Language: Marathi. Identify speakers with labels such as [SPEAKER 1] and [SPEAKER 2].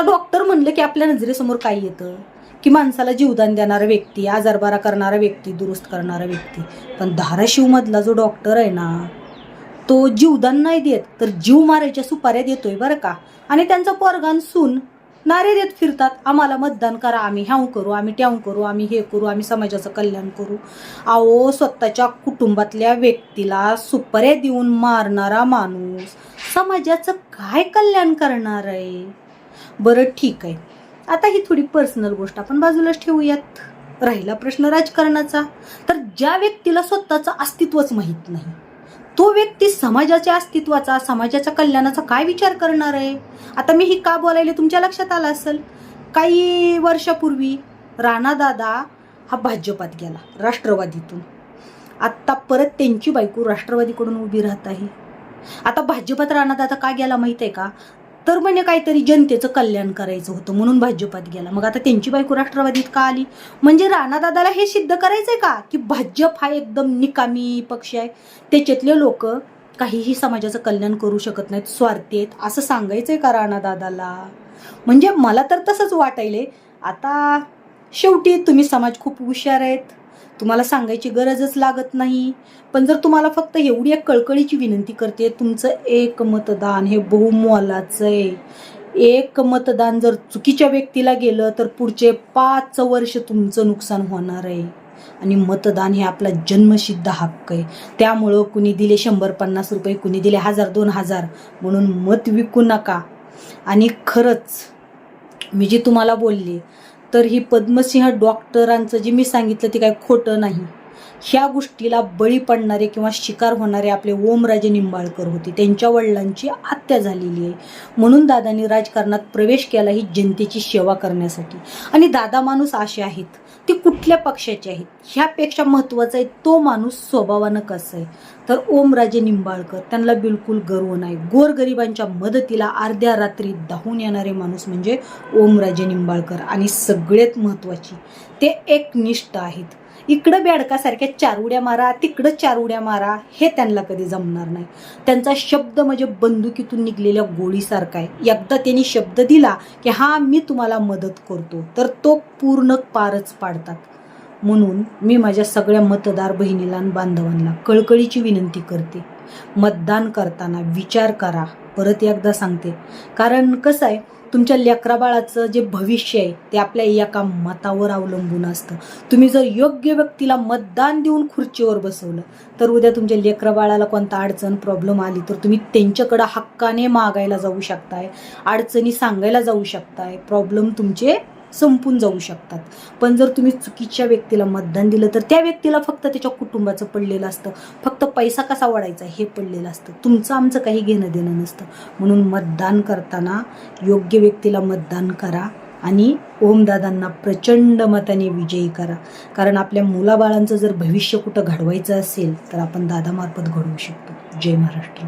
[SPEAKER 1] आता डॉक्टर म्हणलं की आपल्या नजरेसमोर काय येतं? की माणसाला जीवदान देणारा व्यक्ती आजारबारा करणारा व्यक्ती दुरुस्त करणारा व्यक्ती. पण धाराशिवमधला जो डॉक्टर आहे ना तो जीवदान नाही देत तर जीव मारायच्या सुपाऱ्या देतोय बरं का? आणि त्यांचा पोरगान सून नारे देत फिरतात आम्हाला मतदान करा आम्ही ह्याव करू आम्ही ट्याव करू आम्ही हे करू आम्ही समाजाचं कल्याण करू. अहो स्वतःच्या कुटुंबातल्या व्यक्तीला सुपाऱ्या देऊन मारणारा माणूस समाजाचं काय कल्याण करणार आहे? बरं ठीक आहे. आता ही थोडी पर्सनल गोष्ट आपण बाजूलाच ठेवूयात. राहिला प्रश्न राजकारणाचा. तर ज्या व्यक्तीला स्वतःचं अस्तित्वच माहीत नाही तो व्यक्ती समाजाच्या अस्तित्वाचा समाजाच्या कल्याणाचा काय विचार करणार आहे? आता मी ही का बोलायले तुमच्या लक्षात आलं असेल? काही वर्षापूर्वी राणादादा हा भाजपात गेला राष्ट्रवादीतून. आत्ता परत त्यांची बायको राष्ट्रवादीकडून उभी राहत आहे. आता भाजपात राणादादा का गेला माहीत आहे का? तर म्हणे काहीतरी जनतेचं कल्याण करायचं होतं म्हणून भाजपात गेला. मग आता त्यांची बायको राष्ट्रवादीत का आली? म्हणजे राणादादाला हे सिद्ध करायचंय का? की भाजप हा एकदम निकामी पक्ष आहे. त्याच्यातले लोक काहीही समाजाचं कल्याण करू शकत नाहीत स्वार्थी आहेत. असं सांगायचंय का राणादादाला? म्हणजे मला तर तसंच वाटायले आता शेवटी तुम्ही समाज खूप हुशार आहेत. तुम्हाला सांगायची गरजच लागत नाही. पण जर तुम्हाला फक्त एवढी एक कळकळीची विनंती करते तुमचं एक मतदान हे बहुमोलाचं आहे. एक मतदान जर चुकीच्या व्यक्तीला गेलं तर पुढचे पाच वर्ष तुमचं नुकसान होणार आहे. आणि मतदान हे आपला जन्मसिद्ध हक्क आहे. त्यामुळं कुणी दिले शंभर पन्नास रुपये कुणी दिले हजार दोन हजार म्हणून मत विकू नका. आणि खरंच मी जे तुम्हाला बोलली तर ही पद्मसिंह डॉक्टरांचं जे मी सांगितलं ते काय खोटं नाही. ह्या गोष्टीला बळी पडणारे किंवा शिकार होणारे आपले ओमराजे निंबाळकर होते. त्यांच्या वडिलांची हत्या झालेली आहे. म्हणून दादांनी राजकारणात प्रवेश केला ही जनतेची सेवा करण्यासाठी. आणि दादा माणूस असे आहेत. ते कुठल्या पक्षाचे आहेत? ह्यापेक्षा महत्त्वाचं आहे तो माणूस स्वभावानं कसं आहे? तर ओमराजे निंबाळकर त्यांना बिलकुल गर्व नाही. गोरगरिबांच्या मदतीला अर्ध्या रात्री धावून येणारे माणूस म्हणजे ओमराजे निंबाळकर. आणि सगळ्यात महत्त्वाची ते एकनिष्ठ आहेत. इकडं बेडकासारख्या चार उड्या मारा तिकडं चार उड्या मारा हे त्यांना कधी जमणार नाही. त्यांचा शब्द म्हणजे बंदुकीतून निघलेल्या गोळीसारखा आहे. एकदा त्यांनी शब्द दिला की हा मी तुम्हाला मदत करतो. तर तो पूर्ण पारच पाडतात. म्हणून मी माझ्या सगळ्या मतदार बहिणीला आणि बांधवांना कळकळीची विनंती करते. मतदान करताना विचार करा. परत एकदा सांगते. कारण कसं आहे तुमच्या लेकरा बाळाचं जे भविष्य आहे ते आपल्या एका मतावर अवलंबून असतं. तुम्ही जर योग्य व्यक्तीला मतदान देऊन खुर्चीवर बसवलं तर उद्या तुमच्या लेकरा बाळाला कोणता अडचण प्रॉब्लेम आली तर तुम्ही त्यांच्याकडं हक्काने मागायला जाऊ शकताय अडचणी सांगायला जाऊ शकताय प्रॉब्लेम तुमचे संपून जाऊ शकतात. पण जर तुम्ही चुकीच्या व्यक्तीला मतदान दिलं तर त्या व्यक्तीला फक्त त्याच्या कुटुंबाचं पडलेलं असतं. फक्त पैसा कसा वाढायचा हे पडलेलं असतं. तुमचं आमचं काही घेणं देणं नसतं. म्हणून मतदान करताना योग्य व्यक्तीला मतदान करा आणि ओमदादांना प्रचंड मताने विजयी करा. कारण आपल्या मुलाबाळांचं जर भविष्य कुठं घडवायचं असेल तर आपण दादामार्फत घडवू शकतो. जय महाराष्ट्र.